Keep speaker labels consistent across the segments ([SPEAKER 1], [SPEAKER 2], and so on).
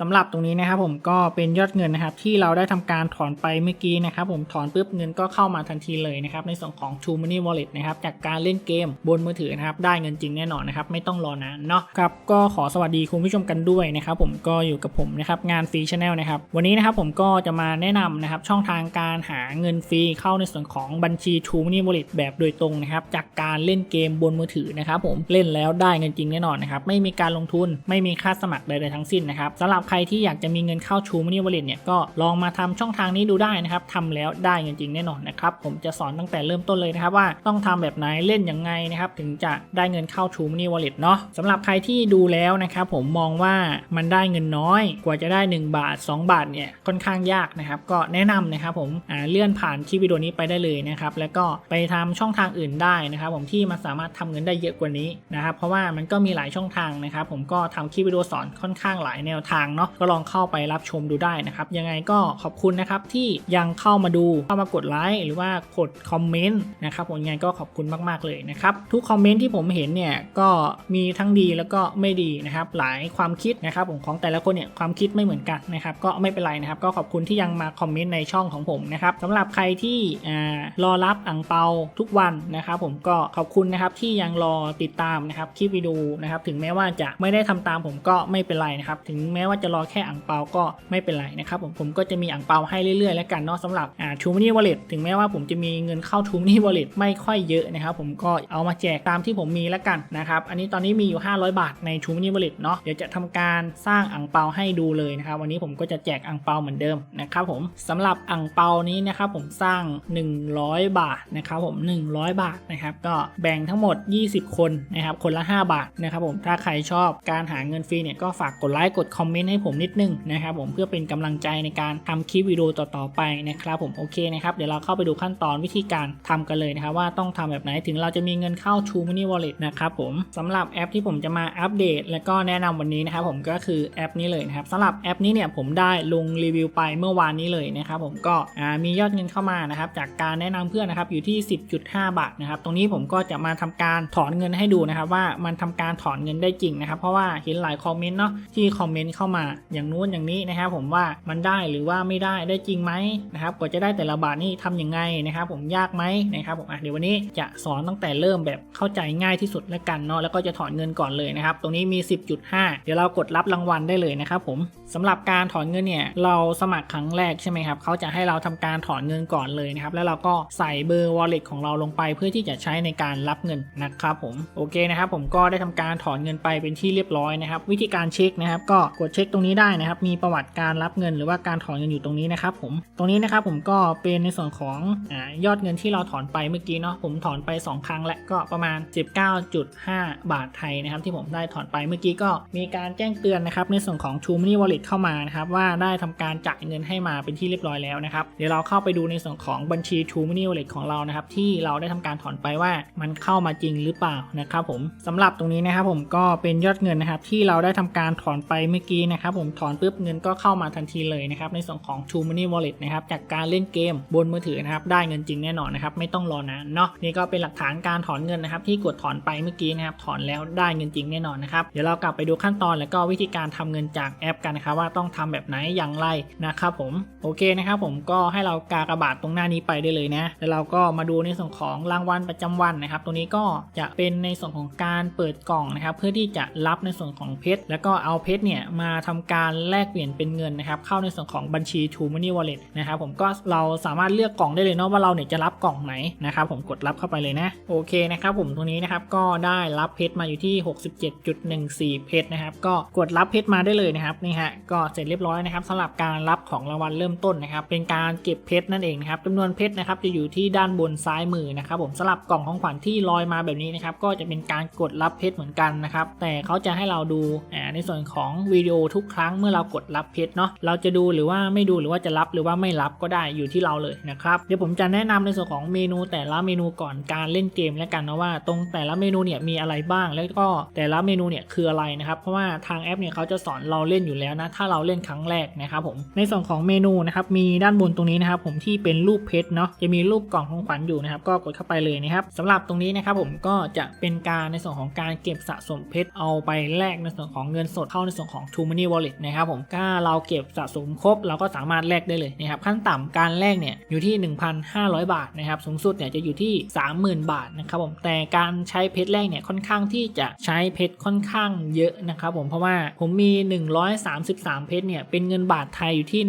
[SPEAKER 1] สำหรับตรงนี้นะครับผมก็เป็นยอดเงินนะครับที่เราได้ทำการถอนไปเมื่อกี้นะครับผมถอนปุ๊บเงินก็เข้ามาทันทีเลยนะครับในส่วนของ True Money Wallet นะครับจากการเล่นเกมบนมือถือนะครับได้เงินจริงแน่นอนนะครับไม่ต้องรอนานเนาะครับก็ขอสวัสดีคุณผู้ชมกันด้วยนะครับผมก็อยู่กับผมนะครับงานฟรีชาแนลนะครับวันนี้นะครับผมก็จะมาแนะนำนะครับช่องทางการหาเงินฟรีเข้าในส่วนของบัญชี True Money Wallet แบบโดยตรงนะครับจากการเล่นเกมบนมือถือนะครับผมเล่นแล้วได้เงินจริงแน่นอนนะครับไม่มีการลงทุนไม่มีค่าสมัครใดๆทั้งสิ้นนะครับสำหรับใครที่อยากจะมีเงินเข้า True Money Wallet เนี่ยก็ลองมาทำช่องทางนี้ดูได้นะครับทำแล้วได้เงินจริงแน่นอนนะครับผมจะสอนตั้งแต่เริ่มต้นเลยนะครับว่าต้องทำแบบไหนเล่นยังไงนะครับถึงจะได้เงินเข้า True Money Wallet เนาะสำหรับใครที่ดูแล้วนะครับผมมองว่ามันได้เงินน้อย กว่าจะได้ 1 บาท 2 บาทเนี่ยค่อนข้างยากนะครับก็แนะนำนะครับผมเลื่อนผ่านคลิปวิดีโอนี้ไปได้เลยนะครับแล้วก็ไปทำช่องทางอื่นได้นะครับผมที่มันสามารถทำเงินได้เยอะกว่านี้นะครับเพราะว่ามันก็มีหลายช่องทางนะครับผมก็ทำคลิปวิดีโอสอนค่อนข้างหลายแนวทางเนาะก็ลองเข้าไปรับชมดูได้นะครับ ยังไงก็ขอบคุณนะครับที่ยังเข้ามาดูเข้ามากดไลค์หรือว่ากดคอมเมนต์นะครับผมยังไงก็ขอบคุณมากๆเลยนะครับทุกคอมเมนต์ที่ผมเห็นเนี่ยก็มีทั้งดีแล้วก็ไม่ดีนะครับหลายความคิดนะครับผมของแต่ละคนเนี่ยความคิดไม่เหมือนกันนะครับก็ไม่เป็นไรนะครับก็ขอบคุณที่ยังมาคอมเมนต์ในช่องของผมนะครับสำหรับใครที่รอรับอ่งเปาทุกวันนะครับผมก็ขอบคุณนะครับที่ยังรอติดตามนะครับคลิปวิดีโอนะครับถึงแม้ว่าจะไม่ได้ทำตามผมก็ไม่เป็นไรนะครับถึงแม้ว่าจะรอแค่อ่งเปาก็ไม่เป็นไรนะครับผมผมก็จะมีอ่งเปาให้เรื่อยๆ แล้วกันเนาะสำหรับอ่าทูมินี่วอลเล็ตถึงแม้ว่าผมจะมีเงินเข้าทูมินี่วอลเล็ตไม่ค่อยเยอะนะครับผมก็เอามาแจกตามที่ผมมีแล้วกันนะครับอันนี้ตอนนี้มีอยู่ 500 บาทในทูมินี่วอลเล็ตเนาะเดี๋ยวจะทำการสร้างอ่งเปาให้ดูเลยนะครับวันนี้ผมก็จะแจกอ่งเปาเหมือนเดิมนะครับผมสำหรับอ่งเปานี้นะครับผมสร้าง 100 บาทนะครับผม 100 บาทนะครับก็แบ่งทั้งหมด 20 คนนะครับคนละ 5 บาทนะครับผมถ้าใครชอบการหาเงินฟรีเนี่ยก็ฝากกดไลค์กดคอมเมนต์ให้ผมนิดนึงนะครับผมเพื่อเป็นกำลังใจในการทำคลิปวิดีโอต่อๆไปนะครับผมโอเคนะครับเดี๋ยวเราเข้าไปดูขั้นตอนวิธีการทำกันเลยนะครับว่าต้องทำแบบไหนถึงเราจะมีเงินเข้า True Money Wallet นะครับผมสำหรับแอปที่ผมจะมาอัปเดต และก็แนะนำวันนี้นะครับผมก็คือแอปนี้เลยนะครับสำหรับแอปนี้เนี่ยผมได้ลงรีวิวไปเมื่อวานนี้เลยนะครับผมก็มียอดเงินเข้ามานะครับจากการแนะนำเพื่อนนะครับอยู่ที่ 10.5 บาทนะครับตรงนี้ผมก็จะมาทำการถอนเงินให้ดูนะครับว่ามันทำการถอนเงินได้จริงนะครับเพราะว่าเห็นหลายคอมเมนต์เนาะที่คอมเมนต์เข้ามาอย่างนู้นอย่างนี้นะครับผมว่ามันได้หรือว่าไม่ได้ได้จริงไหมนะครับกว่าจะได้แต่ละบาทนี่ทำยังไงนะครับผมยากไหมนะครับผมอะเดี๋ยววันนี้จะสอนตั้งแต่เริ่มแบบเข้าใจง่ายที่สุดแล้วกันเนาะแล้วก็จะถอนเงินก่อนเลยนะครับตรงนี้มี 10.5 เดี๋ยวเรากดรับรางวัลได้เลยนะครับผมสำหรับการถอนเงินเนี่ยเราสมัครครั้งแรกใช่ไหมครับเขาจะให้เราทำการถอนเงินก่อนเลยนะครับแล้วเราก็ใส่เบอร์ wallet ของเราลงไปเพื่อที่จะใช้ในการรับเงินนะครับผมโอเคนะครับผมก็ได้ทำการถอนเงินไปเป็นที่เรียบร้อยนะครับวิธีการเช็คนะครับก็กดเช็คตรงนี้ได้นะครับ มีประวัติการรับเงินหรือว่าการถอนเงินอยู่ตรงนี้นะครับผม ตรงนี้นะครับผมก็เป็นในส่วนของอยอดเงินที่เราถอนไปเมื่อกี้เนาะ ผมถอนไป 2 ครั้งและก็ประมาณ 19.5 บาทไทยนะครับ ที่ผมได้ถอนไปเมื่อกี้ก็มีการแจ้งเตือนนะครับในส่วนของ True Money Wallet เข้ามานะครับว่าได้ทำการจ่ายเงินให้มาเป็นที่เรียบร้อยแล้วนะครับเดี๋ยวเราเข้าไปดูในส่วนของบัญชี True Money Wallet ของเรานะครับที่เราได้ทำการถอนไปว่ามันเข้ามาจริงหรือเปล่านะครับผมสำหรับตรงนี้นะครับผมก็เป็นยอดเงินนะครับที่เราได้ทำการถอนไปเมื่อกี้นะครับครับผมถอนปุ๊บเงินก็เข้ามาทันทีเลยนะครับในส่วนของ True Money Wallet นะครับจากการเล่นเกมบนมือถือนะครับได้เงินจริงแน่นอนนะครับไม่ต้องรอนานเนาะนี่ก็เป็นหลักฐานการถอนเงินนะครับที่กดถอนไปเมื่อกี้นะครับถอนแล้วได้เงินจริงแน่นอนนะครับเดี๋ยวเรากลับไปดูขั้นตอนแล้วก็วิธีการทำเงินจากแอปกันนะครับว่าต้องทำแบบไหนอย่างไรนะครับผมโอเคนะครับผมก็ให้เรากากระบาดตรงหน้านี้ไปได้เลยนะแล้วเราก็มาดูในส่วนของรางวัลประจำวันนะครับตรงนี้ก็จะเป็นในส่วนของการเปิดกล่องนะครับเพื่อที่จะรับในส่วนของเพชรแล้วก็เอาเพชรเนี่ยมาทำการแลกเปลี่ยนเป็นเงินนะครับเข้าในส่วนของบัญชี True Money Wallet นะครับผมก็เราสามารถเลือกกล่องได้เลยเนาะว่าเราเนี่ยจะรับกล่องไหนนะครับผมกดรับเข้าไปเลยนะโอเคนะครับผมตรงนี้นะครับก็ได้รับเพชรมาอยู่ที่ 67.14 เพชรนะครับก็กดรับเพชรมาได้เลยนะครับนี่ฮะก็เสร็จเรียบร้อยนะครับสำหรับการรับของรางวัลเริ่มต้นนะครับเป็นการเก็บเพชรนั่นเองนะครับจำนวนเพชรนะครับจะอยู่ที่ด้านบนซ้ายมือนะครับผมสำหรับกล่องของขวัญที่ลอยมาแบบนี้นะครับก็จะเป็นการกดรับเพชรเหมือนกันนะครับแต่เขาจะให้เราดูในส่วนของวิดีโอทุกครั้งเมื่อเรากดรับเพชรเนาะเราจะดูหรือว่าไม่ดูหรือว่าจะรับหรือว่าไม่รับก็ได้อยู่ที่เราเลยนะครับเดี๋ยวผมจะแนะนำในส่วนของเมนูแต่ละเมนูก่อนการเล่นเกมแล้วกันนะว่า ตรงแต่ละเมนูเนี่ยมีอะไรบ้างแล้วก็แต่ละเมนูเนี่ยคืออะไรนะครับเพราะว่าทางแอปเนี่ยเขาจะสอนเราเล่นอยู่แล้วนะถ้าเราเล่นครั้งแรกนะครับผมในส่วนของเมนูนะครับมีด้านบนตรงนี้นะครับผมที่เป็นรูปเพชรเนาะจะมีรูปกล่องของขวัญอยู่นะครับก็กดเข้าไปเลยนะครับสำหรับตรงนี้นะครับผมก็จะเป็นการในส่วนของการเก็บสะสมเพชรเอาไปแลกในส่วนของเงินสดเข้าในส่วนของ True Money Mini Wallet นะครับผมถ้าเราเก็บสะสมครบ เราก็สามารถแลกได้เลยนะครับขั้นต่ำการแลกเนี่ยอยู่ที่ 1,500 บาทนะครับสูงสุดเนี่ยจะอยู่ที่ 30,000 บาทนะครับผมแต่การใช้เพชรแรกเนี่ยค่อนข้างที่จะใช้เพชรค่อนข้างเยอะนะครับผมเพราะว่าผมมี 133 เพชรเนี่ยเป็นเงินบาทไทยอยู่ที่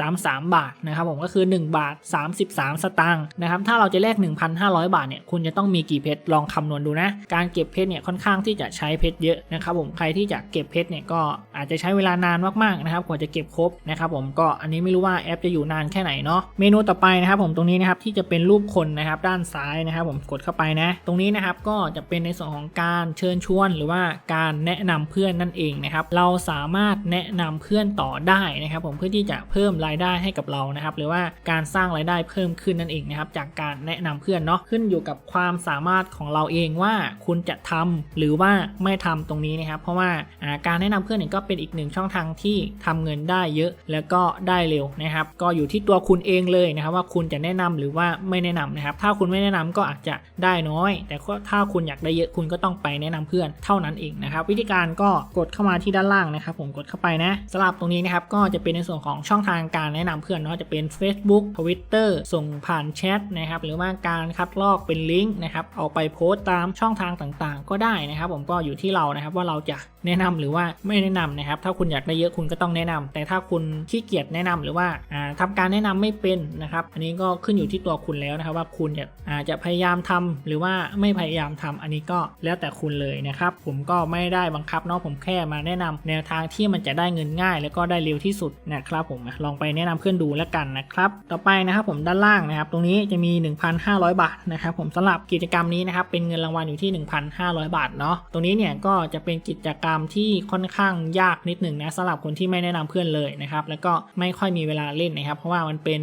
[SPEAKER 1] 1.33 บาทนะครับผมก็คือ 1 บาท 33 สตางค์นะครับถ้าเราจะแลก 1,500 บาทเนี่ยคุณจะต้องมีกี่เพชรลองคำนวณดูนะการเก็บเพชรเนี่ยค่อนข้างที่จะใช้เพชรเยอะนะครับผมใครที่จะเก็บเพชรเนี่ยก็อาจจะใช้เวลานานมากๆนะครับกว่าจะเก็บครบนะครับผมก็อันนี้ไม่รู้ว่าแอปจะอยู่นานแค่ไหนเนาะเมนูต่อไปนะครับผมตรงนี้นะครับที่จะเป็นรูปคนนะครับด้านซ้ายนะครับ ผมกดเข้าไปนะ ตรงนี้นะครับก็จะเป็นในส่วนของการเชิญชวน หรือว่าการแนะนำเพื่อนนั่นเองนะครับเราสามารถแนะนำเพื่อนต่อได้นะครับ ผมเพื่อที่จะเพิ่มรายได้ให้กับเรานะครับ หรือว่าการสร้างรายได้เพิ่มขึ้นนั่นเองนะครับจากการแนะนำเพื่อนเนาะขึ้นอยู่กับความสามารถของเราเองว่าคุณจะทำหรือว่าไม่ทำตรงนี้นะครับ เพราะว่าอ่าการแนะนำเพื่อนเนี่ยก็เป็นอีกหนึ่งช่องทางที่ทำเงินได้เยอะแล้วก็ได้เร็วนะครับ ก็อยู่ที่ตัวคุณเองเลยนะครับ ว่าคุณจะแนะนำหรือว่าไม่แนะนำนะครับ ถ้าคุณไม่แนะนำก็อาจจะได้น้อย แต่ถ้าคุณอยากได้เยอะคุณก็ต้องไปแนะนำเพื่อนเท่านั้นเองนะครับ วิธีการก็กดเข้ามาที่ด้านล่างนะครับ ผมกดเข้าไปนะสำหรับตรงนี้นะครับก็จะเป็นในส่วนของช่องทางการแนะนำเพื่อนเนาะจะเป็น Facebook Twitter ส่งผ่านแชทนะครับหรือว่าการคัดลอกเป็นลิงก์นะครับเอาไปโพสต์ตามช่องทางต่างๆ ก็ได้นะครับ ผมก็อยู่ที่เรานะครับว่าเราจะแนะนำหรือว่าไม่แนะนำนะครับถ้าคุณอยากได้เยอะคุณก็ต้องแนะนำแต่ถ้าคุณขี้เกียจแนะนำหรือว่าอ่าทำการแนะนำไม่เป็นนะครับ อันนี้ก็ขึ้นอยู่ที่ตัวคุณแล้วนะครับ ว่าคุณจะอาจจะพยายามทำหรือว่าไม่พยายามทำอันนี้ก็แล้วแต่คุณเลยนะครับ ผมก็ไม่ได้บังคับเนาะผมแค่มาแนะนำแนวทางที่มันจะได้เงินง่าย แล้วก็ได้เร็วที่สุดนะครับผมลองไปแนะนำเพื่อนดูแล้วกันนะครับ ต่อไปนะครับผมด้านล่างนะครับ ตรงนี้จะมี 1,500 บาทนะครับ ผมสำหรับกิจกรรมนี้นะครับเป็นเงินรางวัลอยู่ที่ 1,500 บาทเนาะตรงนี้เนี่ยก็จะเป็นกิจกรรมที่ค่อนข้างยากนิดหนึ่งนะสำหรับคนที่ไม่แนะนำเพื่อนเลยนะครับแล้วก็ไม่ค่อยมีเวลาเล่นนะครับ เพราะว่ามันเป็น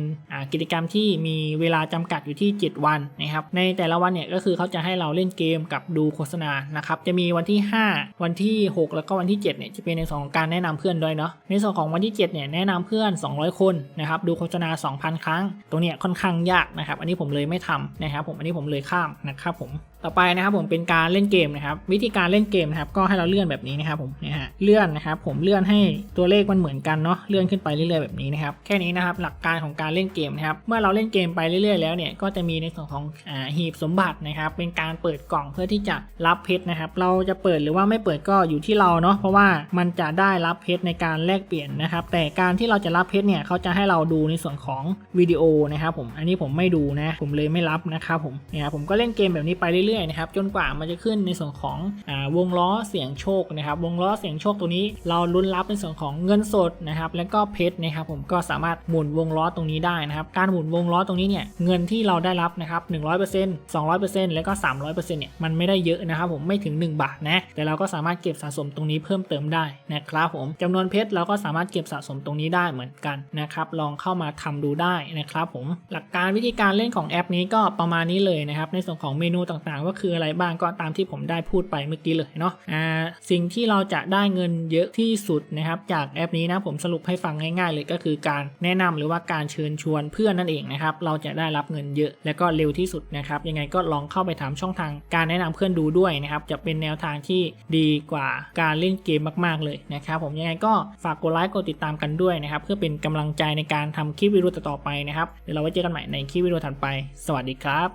[SPEAKER 1] กิจกรรมที่มีเวลาจำกัดอยู่ที่ 7 วันนะครับในแต่ละวันเนี่ยก็คือเขาจะให้เราเล่นเกมกับดูโฆษณานะครับจะมีวันที่ 5 วันที่ 6 แล้วก็วันที่7เนี่ยจะเป็นในส่วนของการแนะนำเพื่อนด้วยเนาะในส่วนของวันที่7เนี่ยแนะนำเพื่อน 200 คนนะครับดูโฆษณา 2,000 ครั้ง ตรงเนี้ยค่อนข้างยากนะครับ อันนี้ผมเลยไม่ทำนะครับผมอันนี้ผมเลยข้ามนะครับผม ต่อไปนะครับผมเป็นการเล่นเกมนะครับ วิธีการเล่นเกมนะครับ ก็ให้เราเลื่อนแบบนี้นะครับผมเนี่ยฮะเลื่อนนะครับ ผมเลื่อนให้ตัวเลขมันเหมือนกันเนาะเลื่อนขึ้นไปเรื่อยๆแบบนี้นะครับแค่นี้นะครับหลักการของการเล่นเกมนะครับเมื่อเราเล่นเกมไปเรื่อยๆแล้วเนี่ยก็จะมีในส่วนของอ่าหีบสมบัตินะครับ เป็นการเปิดกล่องเพื่อที่จะรับเพชรนะครับ เราจะเปิดหรือว่าไม่เปิดก็อยู่ที่เราเนาะเพราะว่ามันจะได้รับเพชรในการแลกเปลี่ยนนะครับ แต่การที่เราจะรับเพชรเนี่ยเขาจะให้เราดูในส่วนของวิดีโอนะครับผมอันนี้ผมไม่ดูนะผมเลยไม่รับนะครับผมเนี่ยผมก็เล่นเกมแบบนี้ไปเรื่อยๆนะครับจนกว่ามันจะขึ้นในส่วนของอวงล้อเสียงโชคนะครับวงล้อเสียงโชคตัวนี้เราลุ้นรับในส่วนของเงินสดนะครับแล้วก็เพชรนะครับผมก็สามารถหมุนวงล้อตรงนี้ได้นะครับการหมุนวงล้อตรงนี้เนี่ยเงินที่เราได้รับนะครับ100% 200%แล้วก็300%เนี่ยมันไม่ได้เยอะนะครับผมไม่ถึง 1 บาทนะแต่เราก็สามารถเก็บสะสมตรงนี้เพิ่มเติมได้นะครับผมจำนวนเพชรเราก็สามารถเก็บสะสมตรงนี้ได้เหมือนกันนะครับลองเข้ามาทำดูได้นะครับผมหลักการวิธีการเล่นของแอปนี้ก็ประมาณนี้เลยนะครับในส่วนของเมนูต่างๆก็คืออะไรบ้างก็ตามที่ผมได้พูดไปเมื่อกี้เลยเนาะอ่าสิ่งที่เราจะได้เงินเยอะที่สุดนะครับจากแอปนี้นะผมสรุปให้ฟังง่ายๆเลยก็คือการแนะนำหรือว่าการเชิญชวนเพื่อนนั่นเองนะครับเราจะได้รับเงินเยอะและก็เร็วที่สุดนะครับยังไงก็ลองเข้าไปถามช่องทางการแนะนำเพื่อนดูด้วยนะครับจะเป็นแนวทางที่ดีกว่าการเล่นเกมมากๆเลยนะครับผมยังไงก็ฝากกดไลค์กดติดตามกันด้วยนะครับเพื่อเป็นกำลังใจในการทำคลิปวิดีโอต่อไปนะครับเดี๋ยวเราไว้เจอกันใหม่ในคลิปวิดีโอถัดไป สวัสดีครับ